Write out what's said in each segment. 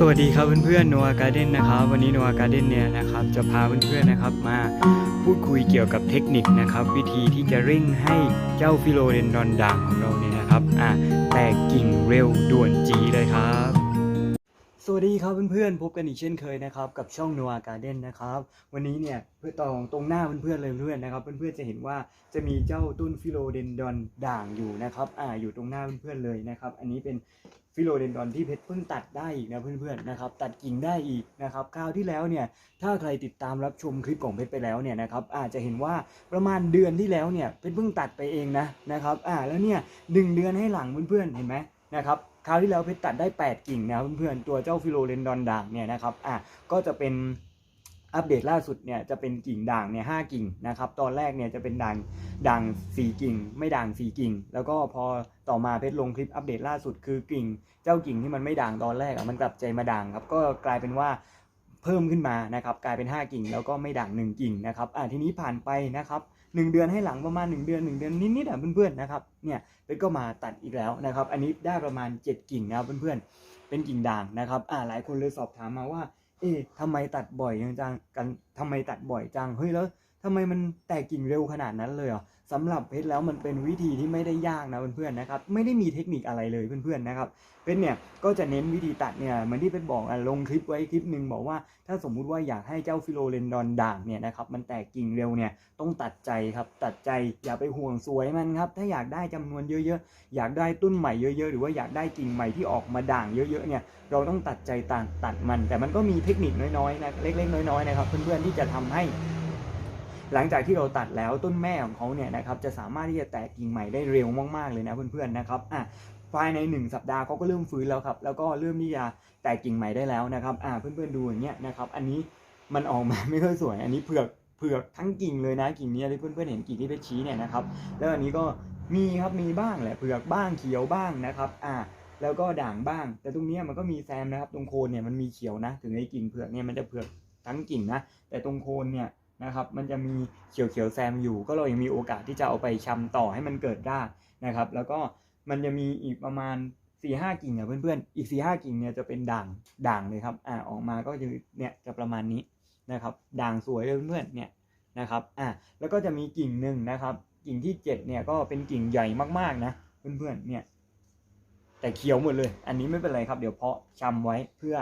สวัสดีครับเพื่อนๆ Noah Garden นะครับวันนี้ Noah Garden เนี่ยนะครับจะพาเพื่อนๆนะครับมาพูดคุยเกี่ยวกับเทคนิคนะครับ วิธีที่จะเร่งให้เจ้าฟิโลเดนดอนด่างของเราเนี่ยนะครับอะแตกกิ่งเร็วด่วนจีเลยครับ สวัสดีครับเพื่อนๆพบกันอีกเช่นเคยนะครับกับช่อง Noah Garden นะครับวันนี้เนี่ยเพื่อตรงตรงหน้าเพื่อนๆเลยเพื่อนๆนะครับเพื่อนๆจะเห็นว่าจะมีเจ้าต้นฟิโลเดนดอนด่างอยู่นะครับอ่าอยู่ตรงหน้าเพื่อนๆเลยนะครับอันนี้เป็นฟิโลเดนดอนที่เพชรเพิ่งตัดได้อีกนะเพื่อนๆนะครับตัดกิ่งได้อีกนะครับคราวที่แล้วเนี่ยถ้าใครติดตามรับชมคลิปของเพชรไปแล้วเนี่ยนะครับอาจจะเห็นว่าประมาณเดือนที่แล้วเนี่ยเพชรเพิ่งตัดไปเองนะนะครับอ่าแล้วเนี่ยหนึ่งเดือนให้หลังเพื่อนๆเห็นไหมนะครับ คราวที่แล้วเพชรตัดได้ 8 กิ่งนะเพื่อนๆตัวเจ้าฟิโลเดนดอนด่างเนี่ยนะครับอะก็จะเป็นอัปเดตล่าสุดเนี่ยจะเป็นกิ่งด่างเนี่ยห้ากิ่งนะครับตอนแรกเนี่ยจะเป็นด่างด่างสี่กิ่ง ไม่ด่างสี่กิ่ง แล้วก็พอต่อมาเพชรลงคลิปอัปเดตล่าสุดคือกิ่ง เจ้ากิ่งที่มันไม่ด่างตอนแรกอะมันกลับใจมาด่างครับก็กลายเป็นว่า เพิ่มขึ้นมานะครับกลายเป็น 5 กิ่ง แล้วก็ไม่ด่าง 1 กิ่งนะครับอ่าทีนี้ผ่านไปนะครับหนึ่งเดือนให้หลังประมาณ 1 เดือน 1 เดือนนิดๆอะเพื่อนๆนะครับเนี่ยเป็ก็มาตัดอีกแล้วนะครับ อันนี้ได้ประมาณ 7 กิ่งนะครับเพื่อนๆเป็นกิ่งด่างนะครับอ่าหลายคนเลยสอบถามมาว่าเอ๊ะทำไมตัดบ่อยจังกันทำไมตัดบ่อยจังเฮ้ยแล้ว ทำไมมันแตกกิ่งเร็วขนาดนั้นเลยเหรอสำหรับเพชรแล้วมันเป็นวิธีที่ไม่ได้ยากนะเพื่อนๆนะครับไม่ได้มีเทคนิคอะไรเลยเพื่อนๆนะครับเพชรเนี่ยก็จะเน้นวิธีตัดเนี่ยเหมือนที่เพชรบอกอะลงคลิปไว้คลิปหนึ่งบอกว่า ถ้าสมมุติว่าอยากให้เจ้าฟิโลเรนดอนด่างเนี่ยนะครับมันแตกกิ่งเร็วเนี่ยต้องตัดใจครับตัดใจอย่าไปห่วงสวยมันครับถ้าอยากได้จำนวนเยอะๆ อยากได้ต้นใหม่เยอะๆ หรือว่าอยากได้กิ่งใหม่ที่ออกมาด่างเยอะๆเนี่ยเราต้องตัดใจต่างตัดมัน แต่มันก็มีเทคนิคน้อยๆนะเล็กๆน้อยๆนะครับเพื่อนๆที่จะทำให้ หลังจากที่เราตัดแล้วต้นแม่ของเขาเนี่ยนะครับจะสามารถที่จะแตกกิ่งใหม่ได้เร็วมากๆเลยนะเพื่อนๆนะครับอะภายใน 1 สัปดาห์เขาก็เริ่มฟื้นแล้วครับ แล้วก็เริ่มที่จะแตกกิ่งใหม่ได้แล้วนะครับอะเพื่อนๆดูอย่างเงี้ยนะครับอันนี้มันออกมาไม่ค่อยสวย อันนี้เผือกเผือกทั้งกิ่งเลยนะกิ่งเนี้ยที่เพื่อนๆเห็นกิ่งที่เพชรชี้เนี่ยนะครับแล้วอันนี้ก็มีครับมีบ้างแหละเผือกบ้างเขียวบ้างนะครับอะแล้วก็ด่างบ้าง แต่ตรงเนี้ยมันก็มีแซมนะครับ ตรงโคนเนี่ยมันมีเขียวนะ ถึงไอ้กิ่งเผือกเนี่ยมันจะเผือกทั้งกิ่งนะ แต่ตรงโคนเนี่ย นะครับ มันจะมีเขียวเขียวแซมอยู่ ก็เรายังมีโอกาสที่จะเอาไปชำต่อให้มันเกิดรากนะครับ แล้วก็มันจะมีอีกประมาณ4ี่ห้ากิ่งอะเพื่อนๆ อีก4ี่ห้ากิ่งเนี่ยจะเป็นด่างด่างเลยครับ อ่าออกมาก็จะเนี่ยจะประมาณนี้นะครับ ด่างสวยเลยเพื่อนๆ เนี่ยนะครับ อ่าแล้วก็จะมีกิ่งหนึ่งนะครับ กิ่งที่เจ็ดเนี่ยก็เป็นกิ่งใหญ่มากๆนะเพื่อนๆ เนี่ย แต่เขียวหมดเลย อันนี้ไม่เป็นไรครับ เดี๋ยวเพาะชำไว้เพื่อ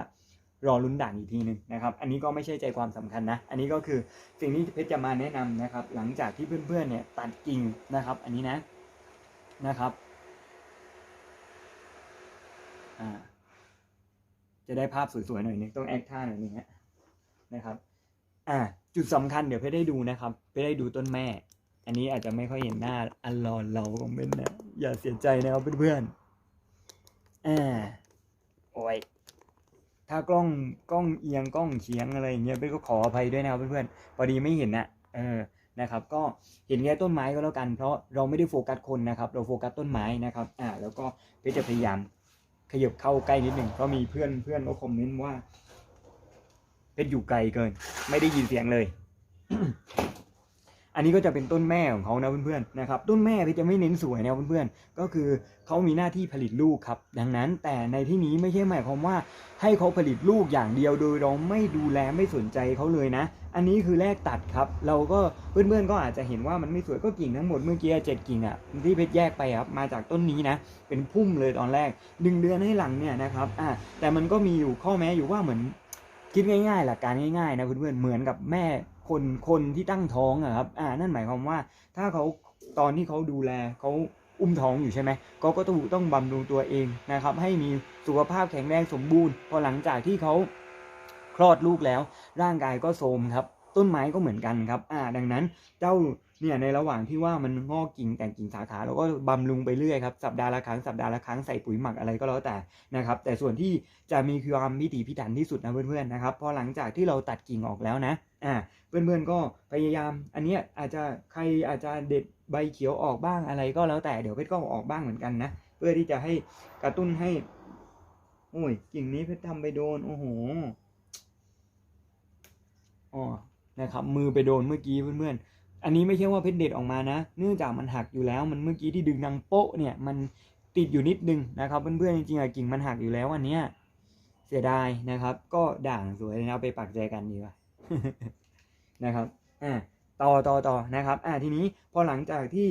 รอลุ้นด่างอีกทีหนึ่งนะครับ อันนี้ก็ไม่ใช่ใจความสำคัญนะ อันนี้ก็คือสิ่งที่เพชรจะมาแนะนำนะครับ หลังจากที่เพื่อนๆเนี่ยตัดกิ่งนะครับ อันนี้นะนะครับอ่าจะได้ภาพสวยๆหน่อยนึงต้องแอคท่าหน่อยนึงฮะนะครับอ่าจุดสำคัญเดี๋ยวเพชรได้ดูนะครับเพชรได้ดูต้นแม่ อันนี้อาจจะไม่ค่อยเห็นหน้าอันรอนเราของเบนนะอย่าเสียใจนะครับเพื่อนๆอ่าโอ้ย ถ้ากล้องกล้องเอียงกล้องเฉียงอะไรอย่างเงี้ยเป้ก็ขออภัยด้วยนะครับเพื่อนๆพอดีไม่เห็นนะเออนะครับ ก็เห็นแค่ต้นไม้ก็แล้วกัน เพราะเราไม่ได้โฟกัสคนนะครับ เราโฟกัสต้นไม้นะครับอ่าแล้วก็เป้จะพยายามขยับเข้าใกล้นิดหนึ่งเพราะมีเพื่อนเพื่อนก็คอมเมนต์ว่าเพชรอยู่ไกลเกิน ไม่ได้ยินเสียงเลย อันนี้ก็จะเป็นต้นแม่ของเขานะเพื่อนๆนะครับต้นแม่ที่จะไม่เน้นสวยนะเพื่อนๆก็คือเขามีหน้าที่ผลิตลูกครับ ดังนั้นแต่ในที่นี้ไม่ใช่หมายความว่าให้เขาผลิตลูกอย่างเดียวโดยเราไม่ดูแลไม่สนใจเขาเลยนะ อันนี้คือแรกตัดครับ เราก็เพื่อนๆก็อาจจะเห็นว่ามันไม่สวยก็กิ่งทั้งหมดเมื่อกี้เจ็ดกิ่งอะที่เพชรแยกไปครับมาจากต้นนี้นะเป็นพุ่มเลยตอนแรกดึงเดือนให้หลังเนี่ยนะครับอะแต่มันก็มีอยู่ข้อแม้อยู่ว่าเหมือนคิดง่ายๆ หลักการง่ายๆนะเพื่อนๆเหมือนกับแม่ คนคนที่ตั้งท้องอะครับอ่านั่นหมายความว่าถ้าเขาตอนที่เขาดูแลเขาอุ้มท้องอยู่ใช่ไหมเขาก็ต้องต้องบำรุงตัวเองนะครับ ให้มีสุขภาพแข็งแรงสมบูรณ์ พอหลังจากที่เขาคลอดลูกแล้ว ร่างกายก็โทรมครับ ต้นไม้ก็เหมือนกันครับ อ่า ดังนั้นเจ้าเนี่ยในระหว่างที่ว่ามันงอกกิ่งแต่งกิ่งสาขาเราก็บำรุงไปเรื่อยครับสัปดาห์ละครั้งสัปดาห์ละครั้งใส่ปุ๋ยหมักอะไรก็แล้วแต่นะครับ แต่ส่วนที่จะมีความพิถีพิถันที่สุดนะเพื่อนๆนะครับพอหลังจากที่เราตัดกิ่งออกแล้วนะอ่า เพื่อนๆก็พยายาม อันนี้อาจจะใครอาจจะเด็ดใบเขียวออกบ้างอะไรก็แล้วแต่เดี๋ยวเพชรก็ออกบ้างเหมือนกันนะเพื่อที่จะให้กระตุ้นให้โอ้ยกิ่งนี้เพชรทำไปโดนโอ้โหอ๋อนะครับมือไปโดนเมื่อกี้เพื่อนๆ อันนี้ไม่ใช่ว่าเพชรเด็ดออกมานะ เนื่องจากมันหักอยู่แล้ว มันเมื่อกี้ที่ดึงดังโป๊ะเนี่ยมันติดอยู่นิดนึงนะครับเพื่อนๆจริงๆอะกิ่งมันหักอยู่แล้วอันเนี้ยเสียดายนะครับ ก็ด่างสวยเลยนะเอาไปปักใจกันดีกว่า นะครับอ่าต่อต่อต่อนะครับอ่าทีนี้พอหลังจากที่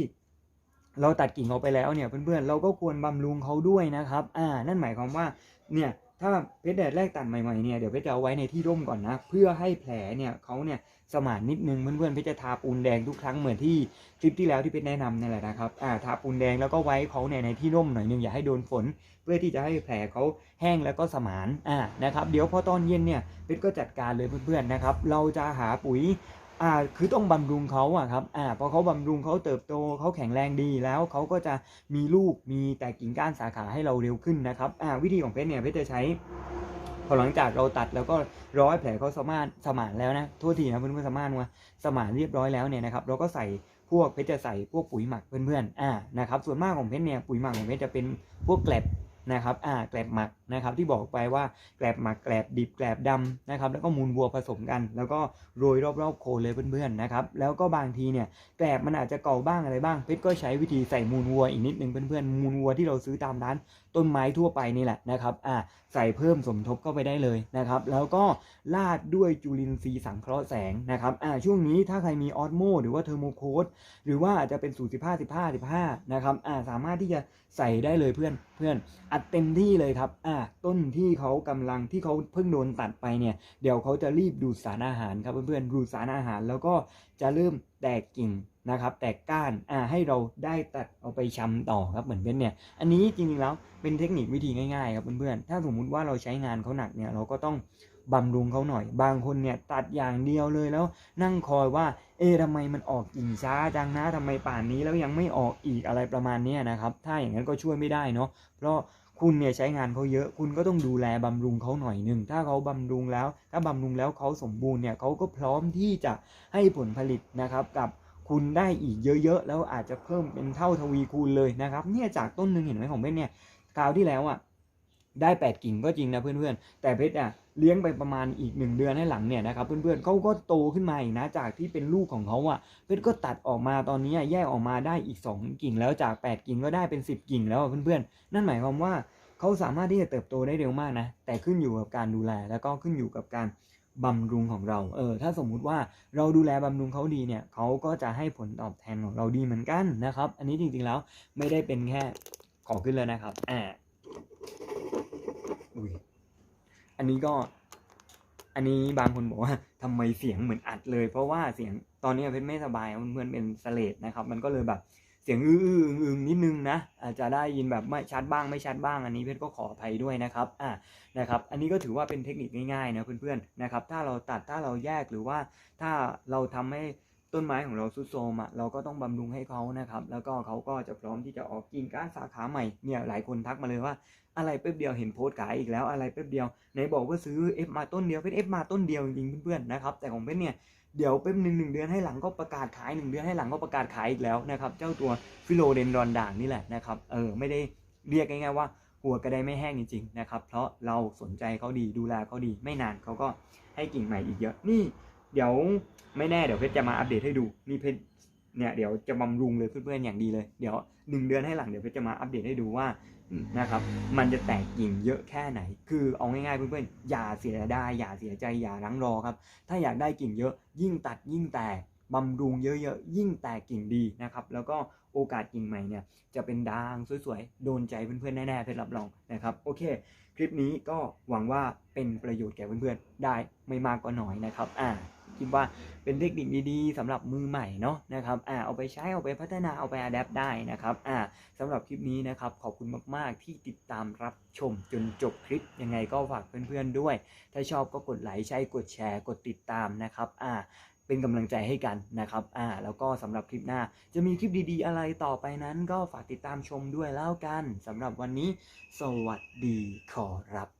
เราตัดกิ่งเขาไปแล้วเนี่ยเพื่อนๆเราก็ควรบำรุงเขาด้วยนะครับอ่านั่นหมายความว่าเนี่ย ถ้าเพชรแดดแรกตัดใหม่ๆเนี่ยเดี๋ยวเพชรจะเอาไว้ในที่ร่มก่อนนะ เพื่อให้แผลเนี่ยเขาเนี่ยสมานนิดนึงเพื่อนๆเพชรจะทาปูนแดงทุกครั้งเหมือนที่คลิปที่แล้วที่เพชรแนะนำนี่แหละนะครับอ่าทาปูนแดงแล้วก็ไว้เขาเนี่ยในที่ร่มหน่อยนึงอย่าให้โดนฝน เพื่อที่จะให้แผลเขาแห้งแล้วก็สมานอ่านะครับเดี๋ยวพอตอนเย็นเนี่ยเพชรก็จัดการเลยเพื่อนๆนะครับเราจะหาปุ๋ย อ่าคือต้องบำรุงเขาอะครับอ่าพอเขาบำรุงเขาเติบโตเขาแข็งแรงดีแล้วเขาก็จะมีลูกมีแตกกิ่งก้านสาขาให้เราเร็วขึ้นนะครับอ่าวิธีของเพชรเนี่ยเพชรจะใช้พอหลังจากเราตัดแล้วก็ร้อยแผลเขาสมานสมานแล้วนะโทษทีนะเพื่อนๆสมานว่าสมานเรียบร้อยแล้วเนี่ยนะครับเราก็ใส่พวกเพชรจะใส่พวกปุ๋ยหมักเพื่อนๆอ่านะครับส่วนมากของเพชรเนี่ยปุ๋ยหมักของเพชรจะเป็นพวกแกลบนะครับอ่าแกลบหมักนะครับที่บอกไปว่าแกลบหมักแกลบดิบแกลบดำนะครับแล้วก็มูลวัวผสมกัน แล้วก็โรยรอบๆโคนเลยเพื่อนๆนะครับแล้วก็บางทีเนี่ยแกลบมันอาจจะเก่าบ้างอะไรบ้างเพชรก็ใช้วิธีใส่มูลวัวอีกนิดนึงเพื่อนๆมูลวัวที่เราซื้อตามร้านต้นไม้ทั่วไปนี่แหละนะครับอ่าใส่เพิ่มสมทบเข้าไปได้เลยนะครับแล้วก็ลาดด้วยจุลินทรีย์สังเคราะห์แสงนะครับอ่าช่วงนี้ถ้าใครมีออสโมหรือว่าเทอร์โมโคดหรือว่าอาจจะเป็นสูตร15 15 15นะครับอ่าสามารถที่จะใส่ได้เลยเพื่อนเพื่อนอัดเต็มที่เลยครับอ่าต้นที่เขากำลังที่เขาเพิ่งโดนตัดไปเนี่ย เดี๋ยวเขาจะรีบดูดสารอาหารครับเพื่อนๆดูดสารอาหารแล้วก็จะเริ่มแตกกิ่งนะครับ แตกก้านอ่าให้เราได้ตัดเอาไปชำต่อครับเหมือนเป็นเนี่ย อันนี้จริงๆแล้วเป็นเทคนิควิธีง่ายๆครับเพื่อนๆถ้าสมมุติว่าเราใช้งานเขาหนักเนี่ยเราก็ต้องบำรุงเขาหน่อย บางคนเนี่ยตัดอย่างเดียวเลยแล้วนั่งคอยว่า เอ๊ะทำไมมันออกกิ่งช้าจังนะทำไมป่านนี้แล้วยังไม่ออกอีกอะไรประมาณนี้นะครับ ถ้าอย่างนั้นก็ช่วยไม่ได้เนาะ เพราะ คุณเนี่ยใช้งานเขาเยอะ คุณก็ต้องดูแลบำรุงเขาหน่อยหนึ่ง ถ้าเขาบำรุงแล้ว ถ้าบำรุงแล้วเขาสมบูรณ์เนี่ยเขาก็พร้อมที่จะให้ผลผลิตนะครับกับคุณได้อีกเยอะๆ แล้วอาจจะเพิ่มเป็นเท่าทวีคูณเลยนะครับ เนี่ยจากต้นหนึ่งเห็นไหมของเพชรเนี่ยคราวที่แล้วอะ ได้ 8 กิ่งก็จริงนะเพื่อนๆ แต่เพชรอะเลี้ยงไปประมาณอีก 1 เดือนให้หลังเนี่ยนะครับเพื่อนๆเขาก็โตขึ้นมาอีกนะจากที่เป็นลูกของเขาอะเพชรก็ตัดออกมาตอนนี้แยกออกมาได้อีก 2 กิ่ง แล้วจาก 8 กิ่งก็ได้เป็น 10 กิ่งแล้วเพื่อนๆ นั่นหมายความว่าเขาสามารถที่จะเติบโตได้เร็วมากนะแต่ขึ้นอยู่กับการดูแลแล้วก็ขึ้นอยู่กับการบำรุงของเราเออถ้าสมมุติว่าเราดูแลบำรุงเขาดีเนี่ยเขาก็จะให้ผลตอบแทนของเราดีเหมือนกันนะครับ อันนี้จริงๆแล้วไม่ได้เป็นแค่ขอขึ้นเลยนะครับอ่าอุ้ยอั นนี้ก็ อันนี้บางคนบอกว่าทำไมเสียงเหมือนอัดเลย เพราะว่าเสียงตอนนี้เพชรไม่สบายเพื่อนเป็นสเลดนะครับ มันก็เลยแบบเสียงอื้ออื้ออึงนิดนึงนะอาจจะได้ยินแบบไม่ชัดบ้างไม่ชัดบ้างอันนี้เพชรก็ขออภัยด้วยนะครับอ่านะครับ อันนี้ก็ถือว่าเป็นเทคนิคง่ายๆนะเพื่อนๆนะครับ ถ้าเราตัดถ้าเราแยกหรือว่าถ้าเราทำให้ ต้นไม้ของเราซุดโทมอะเราก็ต้องบำรุงให้เขานะครับ แล้วก็เขาก็จะพร้อมที่จะออกกิ่งก้านสาขาใหม่เนี่ยหลายคนทักมาเลยว่าอะไรแป๊บเดียวเห็นโพสต์ขายอีกแล้วอะไรแป๊บเดียวไหนบอกว่าซื้อ F มาต้นเดียวเป็น F มาต้นเดียวจริงเพื่อนๆนะครับแต่ของเพชรเนี่ยเดี๋ยวแป๊บหนึ่งหนึ่งเดือนให้หลังก็ประกาศขายหนึ่งเดือนให้หลังก็ประกาศขายอีกแล้วนะครับ เจ้าตัวฟิโลเดนดอนด่างนี่แหละนะครับเออไม่ได้เรียกง่ายๆว่าหัวกระไดไม่แห้งจริงๆนะครับเพราะเราสนใจเขาดีดูแลเขาดีไม่นานเขาก็ให้กิ่งใหม่อีกเยอะนี่ เดี๋ยวไม่แน่เดี๋ยวเพชรจะมาอัปเดตให้ดูนี่เพชรเนี่ยเดี๋ยวจะบำรุงเลยเพื่อนๆอย่างดีเลยเดี๋ยวหนึ่งเดือนให้หลังเดี๋ยวเพชรจะมาอัปเดตให้ดูว่านะครับมันจะแตกกิ่งเยอะแค่ไหน คือเอาง่ายๆเพื่อนๆอย่าเสียดายอย่าเสียใจอย่ารังรอครับ ถ้าอยากได้กิ่งเยอะ ยิ่งตัดยิ่งแตกบำรุงเยอะๆยิ่งแตกกิ่งดีนะครับแล้วก็โอกาสกิ่งใหม่เนี่ยจะเป็นดางสวยๆโดนใจเพื่อนๆแน่ๆเพชรรับรองนะครับโอเค คลิปนี้ก็หวังว่าเป็นประโยชน์แก่เพื่อนๆได้ไม่มากก็น้อยนะครับอ่า คิดว่าเป็นเทคนิคดีๆสำหรับมือใหม่เนาะนะครับอ่าเอาไปใช้เอาไปพัฒนาเอาไปอัดแอปได้นะครับอ่าสำหรับคลิปนี้นะครับขอบคุณมากๆที่ติดตามรับชมจนจบคลิปยังไงก็ฝากเพื่อนๆด้วย ถ้าชอบก็กดไลค์ใช่กดแชร์กดติดตามนะครับอ่าเป็นกำลังใจให้กันนะครับ อ่า แล้วก็สำหรับคลิปหน้า จะมีคลิปดีๆอะไรต่อไปนั้น ก็ฝากติดตามชมด้วยแล้วกันสำหรับวันนี้ สวัสดีขอรับ